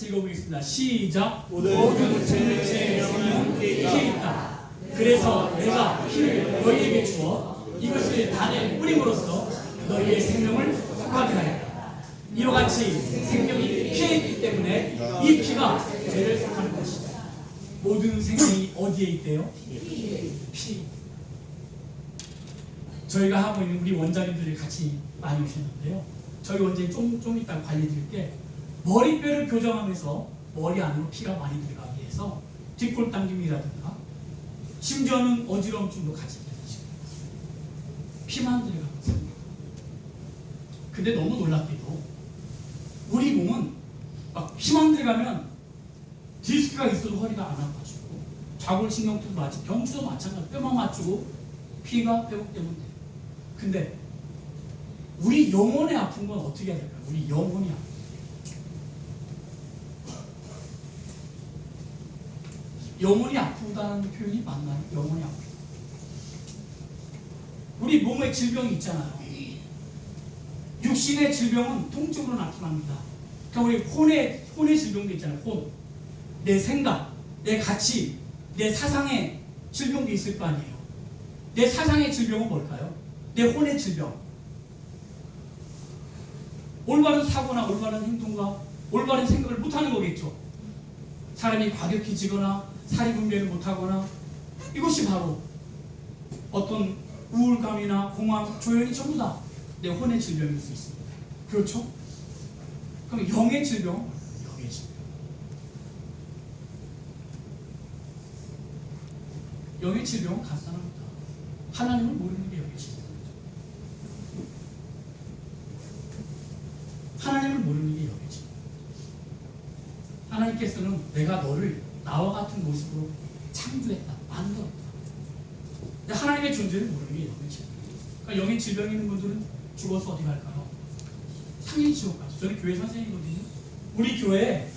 같이 읽어보겠습니다. 시작. 모든 생명체의 피에 있다. 그래서 내가 피를 너희에게 주어 이것을 단에 뿌림으로써 너희의 생명을 속하게 하였다. 이와 같이 생명이 피에 있기 때문에 이 피가 죄를 속하는 것이다. 모든 생명이 어디에 있대요? 피. 저희가 하고 있는 우리 원장님들이 같이 많이 오셨는데요. 저희 원장님 좀, 좀 이따 관리 드릴게 머리뼈를 교정하면서 머리 안으로 피가 많이 들어가게 해서 뒷골 당김이라든가 심지어는 어지러움증도 같이 들으시고 피만 들어가면서 근데 너무 놀랍게도 우리 몸은 막 피만 들어가면 디스크가 있어도 허리가 안 아파지고 좌골신경도 마치 경추도 마찬가지 뼈만 맞추고 피가 회복되면 돼요. 근데 우리 영혼의 아픈 건 어떻게 해야 될까요? 우리 영혼이 아픈 영혼이 아프다는 표현이 맞나요? 영혼이 아프다. 우리 몸에 질병이 있잖아요. 육신의 질병은 통증으로 나타납니다. 그러니까 우리 혼의 혼의 질병도 있잖아요. 혼, 내 생각, 내 가치, 내 사상의 질병도 있을 거 아니에요. 내 사상의 질병은 뭘까요? 내 혼의 질병. 올바른 사고나 올바른 행동과 올바른 생각을 못하는 거겠죠. 사람이 과격해지거나 사리 분별을 못하거나 이것이 바로 어떤 우울감이나 공황, 조현이 전부 다 내 혼의 질병일 수 있습니다. 그렇죠? 그럼 영의 뭐예요? 영의 질병. 영의 질병은 간단합니다. 하나님을 모르는 게 영의 질병이죠. 하나님을 모르는 게 영의 질병. 하나님께서는 내가 너를 나와 같은 모습으로 창조했다, 만들었다. 근데 하나님의 존재를 모르는 게 영의 질병. 그러니까 영의 질병 있는 분들은 죽어서 어디 갈까요? 상인 지옥 가죠. 저는 교회 선생님이거든요. 우리 교회에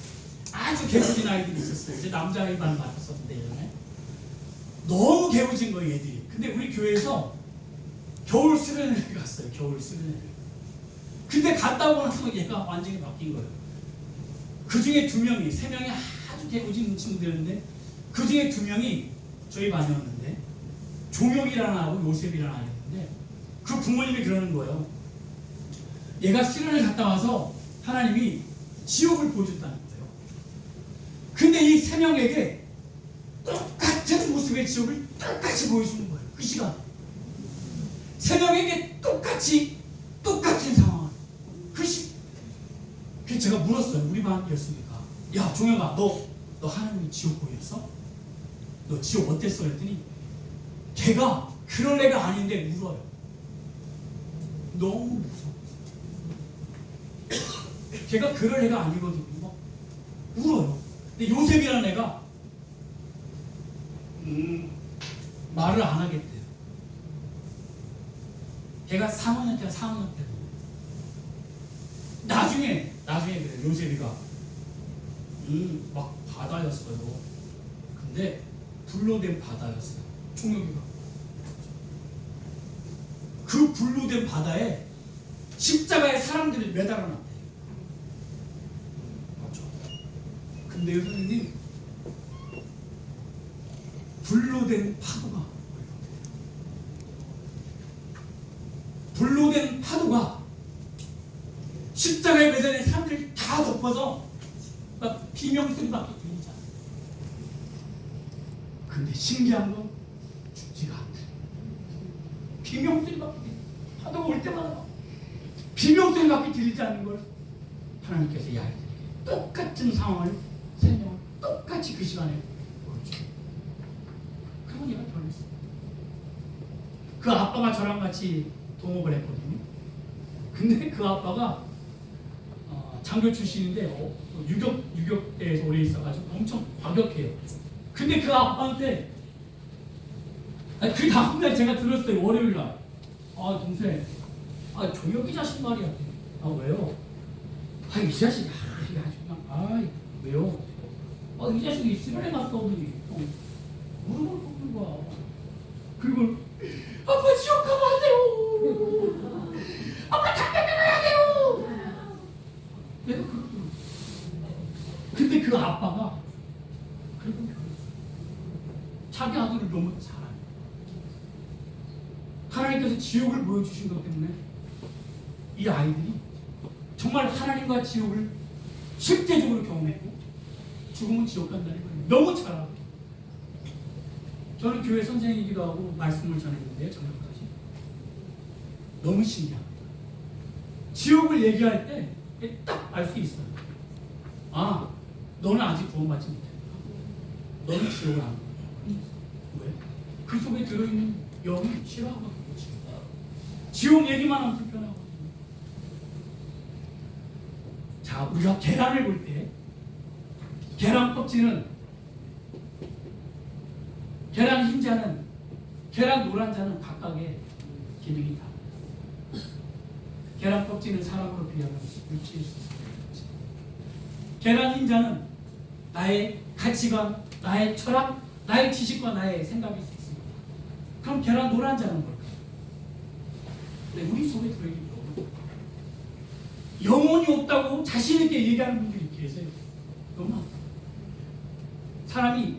아주 개구진 아이들이 있었어요. 이제 남자 아이만 맡았었는데 예전에. 너무 개구진 거예요, 얘들이. 근데 우리 교회에서 겨울 수련회를 갔어요. 겨울 수련회를. 근데 갔다 오고 나서 얘가 완전히 바뀐 거예요. 그 중에 두 명이, 세 명이 아주 개구진 친구들이었는데 그 중에 두 명이 저희 반이었는데 종혁이라는 아하고 요셉이라는 아이였는데 그 부모님이 그러는 거예요. 얘가 수련을 갔다 와서 하나님이 지옥을 보여줬다는 거예요. 근데 이 세 명에게 똑같은 모습의 지옥을 똑같이 보여주는 거예요. 그 시간. 세 명에게 똑같이 똑같은 상황. 그 시. 그래서 제가 물었어요. 우리 반이었으니까. 야 종혁아, 너 너 하나님이 지옥 보였어? 너 지옥 어땠어? 그랬더니 걔가 그런 애가 아닌데 울어요. 너무 무서워. 걔가 그럴 애가 아니거든요. 막 울어요. 근데 요셉이라는 애가 음, 말을 안 하겠대요. 걔가 3학년 때가 4학년 때. 나중에 나중에 그래 요셉이가 음, 막 바다였어요. 근데 불로 된 바다였어요. 총력이가. 그 불로 된 바다에 십자가에 사람들이 매달아놨대. 맞죠? 근데요, 선생님, 불로 된 파도가 불로 된 파도가 십자가에 매달린 사람들이 다 덮어서 막 비명 소리밖에 들리지 않아. 근데 신기한 건 죽지가 않대. 비명 소리밖에 파도가 올 때마다 비명 소리밖에 들리지 않는 걸 하나님께서 이 아이들에게 똑같은 상황을 세 명을 똑같이 그 시간에 그러면 얘가 변했어. 그 아빠가 저랑 같이 동업을 했거든요. 근데 그 아빠가 어, 장교 출신인데 어, 유격 유격대에서 오래 있어가지고 엄청 과격해요. 근데 그 아빠한테 그 다음 날 제가 들었어요 월요일 날. 아 동생, 아 조혁이 자식 말이야. 아 왜요? 아 이 자식, 아 아주 그냥, 아 왜요? 아이 자식이 수련회 갔다 오더니 어, 무릎을 꿇는 거야. 그리고 아빠 지옥 가면 안 돼요. 아빠 담배 끊어야 돼요. 내가 그러더라고. 근데 그 아빠가 그리고 자기 아들을 너무 사랑해. 하나님께서 지옥을 보여주신 것 때문에 이 아이들이 정말 하나님과 지옥을 실제적으로 경험했고 죽으면 지옥 간다는 걸 너무 잘 알아요. 저는 교회 선생이기도 하고 말씀을 전했는데요, 저녁까지. 너무 신기합니다. 지옥을 얘기할 때 딱 알 수 있어요. 아, 너는 아직 구원받지 못했다. 너는 지옥을 안 가. 왜? 그 속에 들어있는 영이 싫어하거든요. 지옥 얘기만 하면 불편하거든요. 자, 우리가 계란을 볼 때, 계란 껍질은, 계란 흰자는, 계란 노란자는 각각의 기능이 다. 계란 껍질은 사람으로 비하면 수 있습니다. 계란 흰자는 나의 가치관, 나의 철학, 나의 지식과 나의 생각일 수 있습니다. 그럼 계란 노란자는 뭘까요? 네, 우리 속에 들어있는 영혼. 영혼이 없다고 자신 있게 얘기하는 분들이 계세요. 너무 많다. 사람이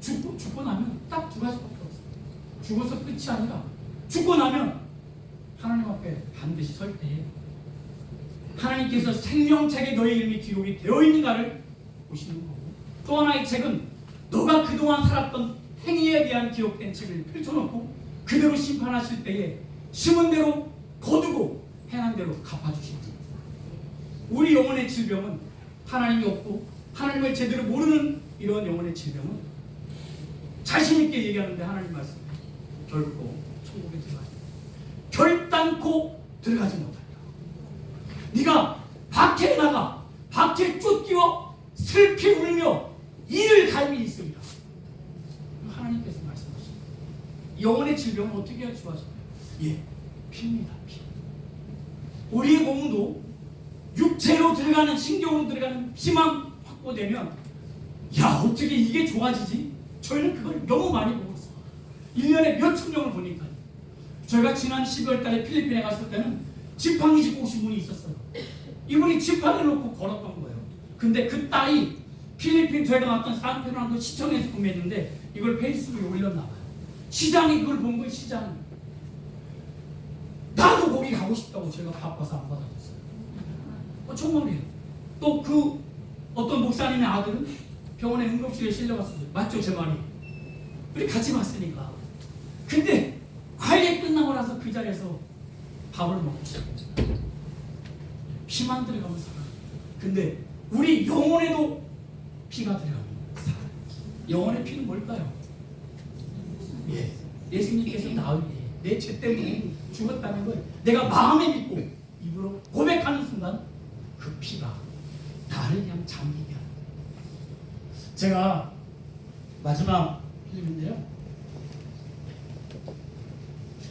죽고, 죽고 나면 딱 두 가지밖에 없어요. 죽어서 끝이 아니라 죽고 나면 반드시 설때 하나님께서 생명책에 너의 이름이 기록이 되어 있는가를 보시는 거고 또 하나의 책은 너가 그동안 살았던 행위에 대한 기록된 책을 펼쳐놓고 그대로 심판하실 때에 심은 대로 거두고 행한 대로 갚아주십니다. 우리 영혼의 질병은 하나님이 없고 하나님을 제대로 모르는 이런 영혼의 질병은 자신 있게 얘기하는데 하나님 말씀 결코 천국에 들어가지 결단코 들어가지 못한다. 네가 밖에 나가 밖에 쫓기어 슬피 울며 이를 갈미 있습니다. 하나님께서 말씀하십니다. 영혼의 질병은 어떻게 좋아질까요? 예, 피입니다. 피. 우리의 몸도 육체로 들어가는 신경으로 들어가는 피만 확보되면 야 어떻게 이게 좋아지지? 저희는 그걸 너무 많이 보고 있어요. 1년에 몇 천 명을 보니까 저희가 지난 12월 달에 필리핀에 갔을 때는 지팡이 짚고 오신 분이 있었어요. 이분이 지팡이를 놓고 걸었던 거예요. 근데 그 딸이 필리핀 저희가 갔던 산페르난도 시청에서 구매했는데 이걸 페이스북에 올렸나 봐요. 시장이 그걸 본 거예요, 시장이. 나도 거기 가고 싶다고 제가 바빠서 안 받아줬어요. 어, 정말이에요. 또 그 어떤 목사님의 아들은 병원에 응급실에 실려갔어요. 맞죠, 제 말이? 우리 같이 봤으니까. 근데 관리 끝나고 나서 그 자리에서 밥을 먹고. 피만 들어가면 살아. 근데 우리 영혼에도 피가 들어가면 살아. 영혼의 피는 뭘까요? 예. 예수님께서 나을 때내 죄 때문에 죽었다는 걸 내가 마음에 믿고 입으로 고백하는 순간 그 피가 나를 그냥 잠기게 거예요. 제가 마지막 필름인데요.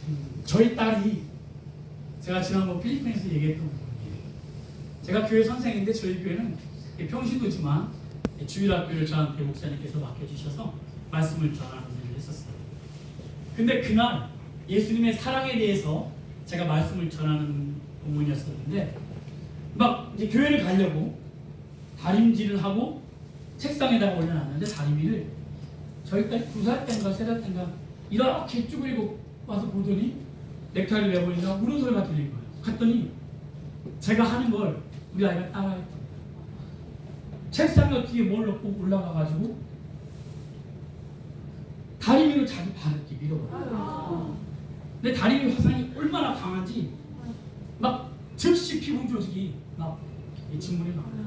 음, 저희 딸이 제가 지난번 필리핀에서 얘기했던 부분이에요. 제가 교회 선생인데 저희 교회는 평신도지만 주일학교를 저한테 목사님께서 맡겨주셔서 말씀을 전하는 일을 했었어요. 근데 그날 예수님의 사랑에 대해서 제가 말씀을 전하는 본문이었었는데 막 이제 교회를 가려고 다림질을 하고 책상에다가 올려놨는데 다림이를 저희 딸 두 살 때인가 세 살 때인가 이렇게 쭈그리고 와서 보더니 넥타이를 내버리니까 우는 소리가 들린 거예요. 갔더니 제가 하는 걸 우리 아이가 거예요. 책상에 어떻게 뭘 넣고 올라가가지고 다리미로 자기 발을 이렇게 밀어버려요. 근데 다리미 화상이 얼마나 강한지 막 즉시 피부 조직이 막이 진물이 나와요.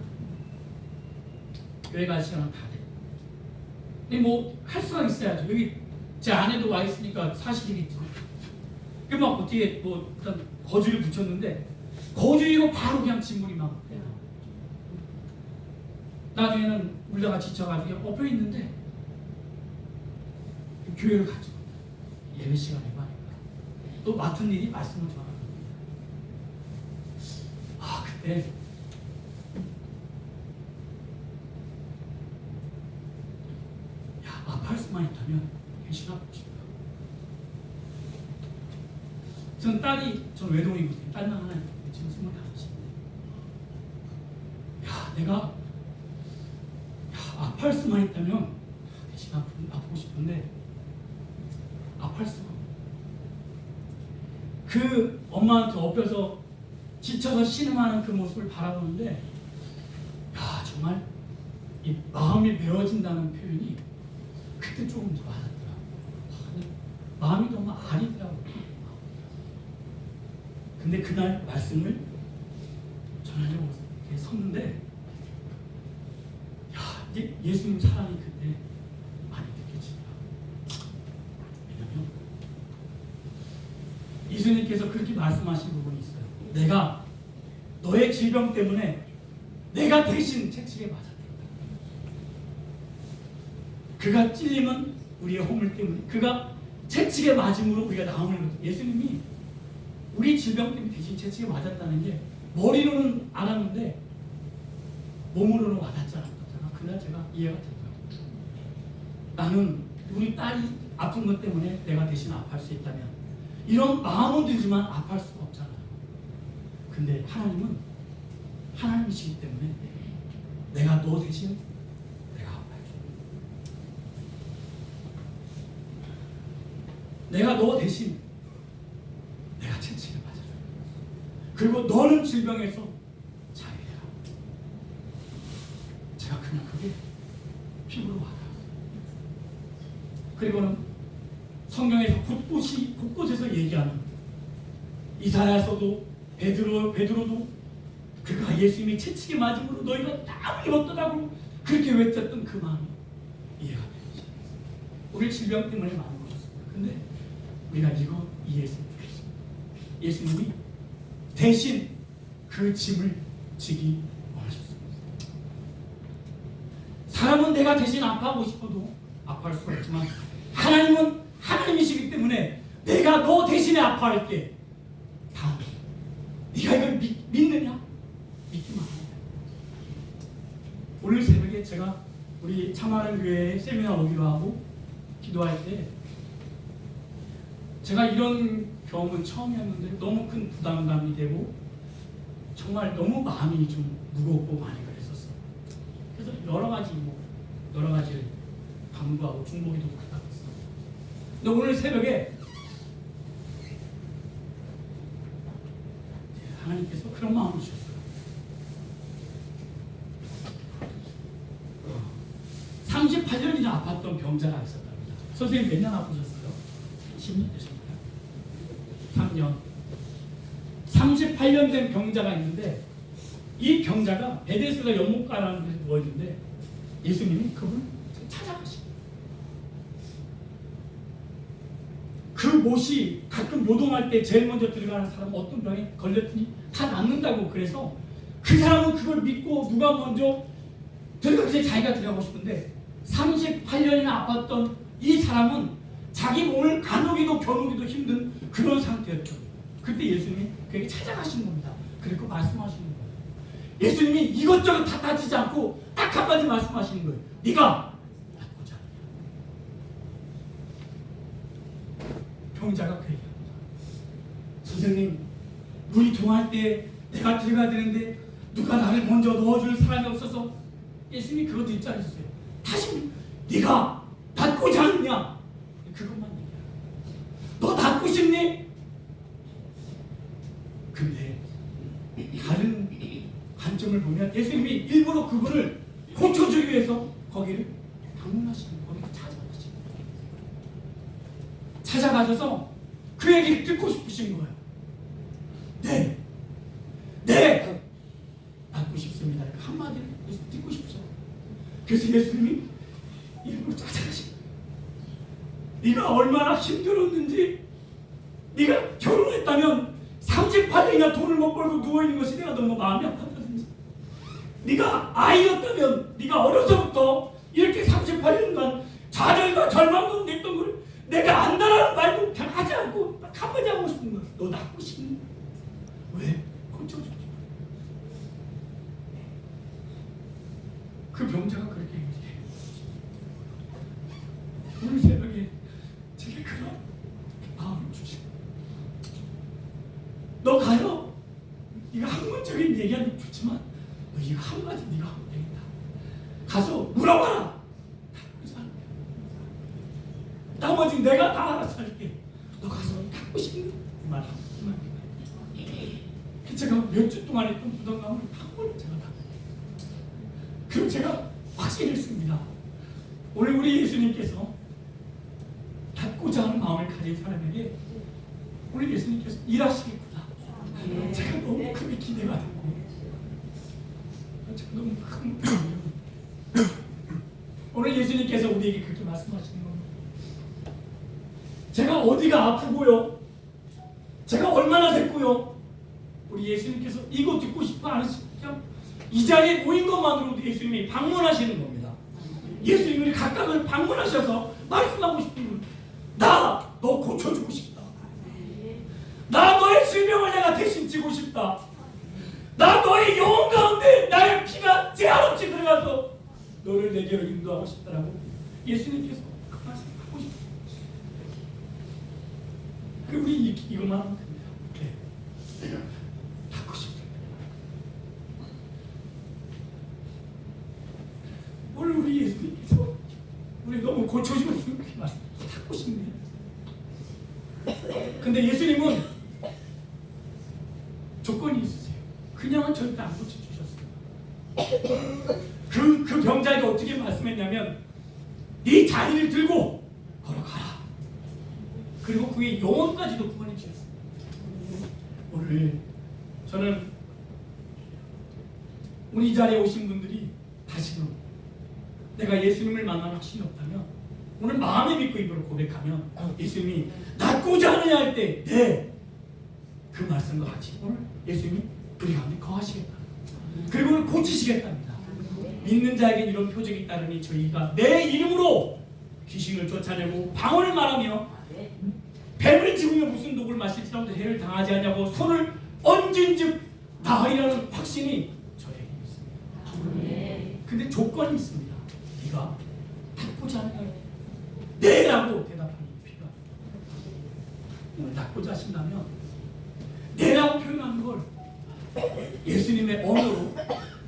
교회 갈 시간은 다 돼. 근데 뭐 할 수가 있어야죠. 여기 제 아내도 와 있으니까 사실이겠죠. 그막 어떻게 뭐 일단 거주를 붙였는데 거주이로 바로 그냥 진물이 막 해요. 나중에는 울다가 지쳐가지고 엎여 있는데 교회를 가죠. 예배 시간에 말이야. 또 맡은 일이 말씀을 전하는 거예요. 아 그때 야 아파할 수만 있다면 괜찮아 보고 싶다. 전 딸이 전 외동이거든요. 딸만 하나 있는데 지금 스물다섯인데 야 내가 아파할 수만 있다면 대신 아프, 아프고 싶은데 아파할 없어. 그 엄마한테 엎여서 지쳐서 신음하는 그 모습을 바라보는데 야 정말 이 마음이 메워진다는 표현이 그때 조금 와닿더라고. 마음이 너무 아리더라고. 근데 그날 말씀을 전하려고 섰는데 야 이제 예수님 사랑이 그때 많이 느껴지더라. 왜냐면 예수님께서 그렇게 말씀하신 부분이 있어요. 내가 너의 질병 때문에 내가 대신 채찍에 맞았다. 그가 찔림은 우리의 허물 때문에 그가 채찍에 맞음으로 우리가 나음을. 예수님이 우리 질병 때문에 대신 채찍에 맞았다는 게 머리로는 알았는데 몸으로는 와닿지 않았잖아. 그날 제가 이해가 됐어요. 나는 우리 딸이 아픈 것 때문에 내가 대신 아파할 수 있다면 이런 마음은 들지만 아파할 수가 없잖아요. 근데 하나님은 하나님이시기 때문에 내가 너 대신 내가 아파해줘. 내가 너 대신 내가 채찍을 맞아줘. 그리고 너는 질병에서 자유해라. 제가 그냥 그게 피부로 와닿았어요. 그리고는 성경에서 곳곳이 곳곳에서 얘기하는 이사야서도 베드로 베드로도 그가 예수님이 채찍에 맞음으로 너희가 땀을 입었더라고 그렇게 외쳤던 그 마음이 이해가 되지 우리 질병 때문에 마음 보셨습니다. 근데 우리가 이거 이해했으면 좋겠습니다. 예수님이 대신 그 짐을 지기 원하셨습니다. 사람은 내가 대신 아파하고 싶어도 아파할 수가 있지만 하나님은 하나님이시기 때문에 내가 너 대신에 아파할게. 다 네가 이걸 믿, 믿느냐? 믿기만 하냐? 오늘 새벽에 제가 우리 참하는 교회에 세미나 오기로 하고 기도할 때 제가 이런 경험은 처음이었는데 너무 큰 부담감이 되고 정말 너무 마음이 좀 무겁고 많이 그랬었어요. 그래서 여러 가지 뭐 여러 가지 간구하고 중보기도 그랬다 했어요. 근데 오늘 새벽에 하나님께서 그런 마음을 주셨어요. 38년이나 아팠던 병자가 있었답니다. 선생님 몇 년 아프셨어요? 10년 되셨 나요? 3년. 38년 된 병자가 있는데 이 병자가 베데스가 연못가라는 곳에 누워있는데 예수님이 그분을 찾아가시고 그 못이 가끔 요동할 때 제일 먼저 들어가는 사람은 어떤 병에 걸렸더니 다 낫는다고 그래서 그 사람은 그걸 믿고 누가 먼저 들어가기 전에 자기가 들어가고 싶은데 38년이나 아팠던 이 사람은 자기 몸을 가누기도 겨누기도 힘든 그런 상태였죠. 그때 예수님이 그에게 찾아가신 겁니다. 그리고 말씀하시는 거예요. 예수님이 이것저것 다 따지지 않고 딱 한마디 말씀하시는 거예요. 네가 낫고자. 병자가 그 얘기합니다. 선생님, 물이 동할 때 내가 들어가야 되는데 누가 나를 먼저 넣어줄 사람이 없어서 예수님이 그것도 있지 않으셨어요. 다시 네가 낫고자 하느냐? 그것만 얘기해요. 너 낫고 싶니? 근데 다른 관점을 보면 예수님이 일부러 그분을 고쳐주기 위해서 거기를 방문하시는 거기를 찾아가시는 거예요. 찾아가셔서 그 얘기를 듣고 싶으신 거예요. 네, 네, 낫고 싶습니다. 그 한마디를 듣고 싶죠. 그래서 예수님이 일부러 찾아가신 거예요. 네가 얼마나 힘들었는지, 네가 결혼했다면 38년이나 돈을 못 벌고 누워 있는 것이 내가 너무 마음이 아팠다든지, 네가 아이였다면 네가 어려서부터 이렇게 38년간 좌절과 절망 가운데 있던 걸 내가 안다라는 말도 그냥 하지 않고 딱 한마디 하고 싶은 거야. 너 낫고 싶니? 왜? 고쳐주고 싶어. 그 병자가 그렇게 얘기해. 오늘 새벽에 제게 그런 마음을 주시고 너 가요. 네가 학문적인 얘기하면 좋지만 너 이거 한마디 네가 하면 되겠다. 가서 물어봐라. 아버지 내가 다 알아서 할게. 너 가서 닦고 싶니? 그 말. 그 말. 그 제가 몇 주 동안 했던 부담감을 한 번에 제가 다. 그럼 제가 확신했습니다. 오늘 우리 예수님께서 닫고자 하는 마음을 가진 사람에게 오늘 예수님께서 일하시겠구나. 제가 제가 너무 큰 오늘 예수님께서 우리에게 그렇게 말씀하시는 겁니다. 제가 어디가 아프고요? 제가 얼마나 됐고요? 우리 예수님께서 이거 듣고 싶어 않으시면 이 자리에 모인 것만으로도 예수님이 방문하시는 겁니다. 예수님이 각각을 방문하셔서 말씀하고 싶은 분, 나 너 고쳐주고 싶다. 나 너의 질병을 내가 대신 지고 싶다. 나 너의 영혼 가운데 나의 피가 제한없이 들어가서 내게로 인도하고 싶다라고 예수님께서 그 말씀하고 싶어요. 그 우리 이, 이것만 하면 됩니다. 네. 하고 싶습니다. 오늘 우리 예수님께서 우리 너무 고쳐주고 있는 그 말씀 하고 싶네요. 근데 예수님은 조건이 있으세요. 그냥은 절대 안 고쳐주셨어요. 그, 그 병자에게 어떻게 말씀했냐면 네 자리를 들고 걸어가라. 그리고 그의 영혼까지도 구원해 주셨어요. 오늘 저는 우리 이 자리에 오신 분들이 다시금 내가 예수님을 만나는 확신이 없다면 오늘 마음에 믿고 입으로 고백하면 예수님이 낫고자 하느냐 할 때 네. 그 말씀과 같이 오늘 예수님이 우리 가운데 거하시겠다. 그리고 고치시겠답니다. 믿는 자에게 이런 표적이 따르니 저희가 내 이름으로 귀신을 쫓아내고 방언을 말하며 뱀을 집으며 무슨 독을 마실지라도 해를 당하지 않냐고 손을 얹은즉 나으리라는 확신이 저에게 있습니다. 근데 조건이 있습니다. 네가 닦고자 하느냐 네라고 대답하는 필요합니다. 닦고자 하신다면 네라고 표현하는 걸 예수님의 언어로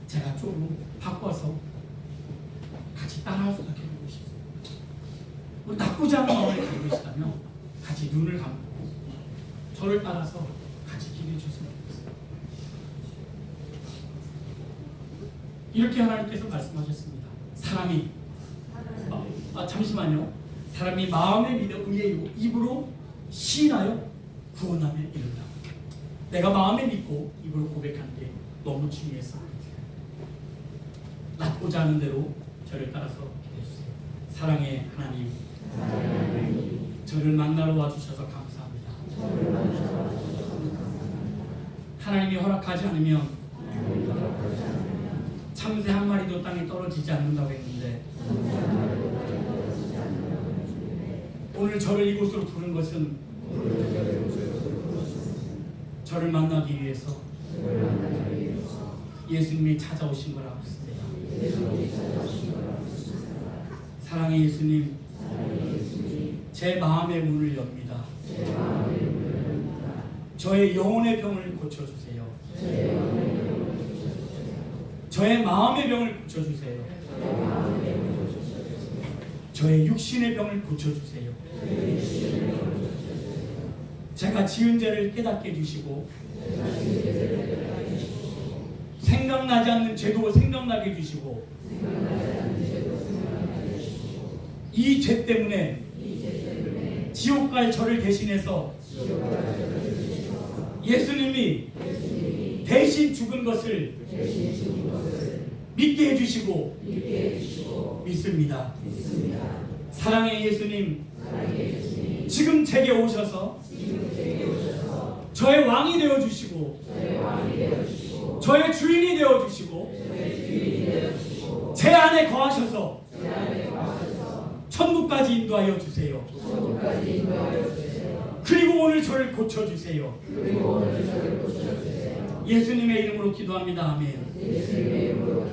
제가 조금 바꿔서 같이 따라할 수 있게 해보고 싶습니다. 우리 닦고자 하는 마음을 가지고 계시다면 같이 눈을 감고 저를 따라서 같이 기도해 주시면 좋겠습니다. 이렇게 하나님께서 말씀하셨습니다. 사람이 아, 아, 잠시만요. 사람이 마음에 믿어 의에 입으로 시인하여 구원함에 이른다. 내가 마음에 믿고 입으로 고백하는 게 너무 중요해서 낫고자 하는 대로 저를 따라서 기도해 주세요. 사랑의 하나님, 저를 만나러 와주셔서 감사합니다. 하나님이 허락하지 않으면 참새 한 마리도 땅에 떨어지지 않는다고 했는데 오늘 저를 이곳으로 부른 것은 저를 만나기 위해서 예수님이 찾아오신 거라고 믿습니다. 사랑의 예수님, 제 마음의 문을 엽니다. 저의 영혼의 병을 고쳐주세요. 저의 마음의 병을 고쳐주세요. 저의 육신의 병을 고쳐주세요. 제가 지은 죄를 깨닫게 해주시고 생각나지 않는 죄도 생각나게 해주시고 이 죄 때문에 지옥 갈 저를 대신해서 예수님 이 대신 죽은 것을 믿게 해주시고 믿습니다. 사랑의 예수님, 지금 제게 오셔서 저의 왕이 되어 주시고 저의 주인이 되어 주시고 제 안에 거하셔서 천국까지 인도하여 주세요. 그리고 오늘 저를 고쳐 주세요. 예수님 의 이름으로 기도합니다. 아멘.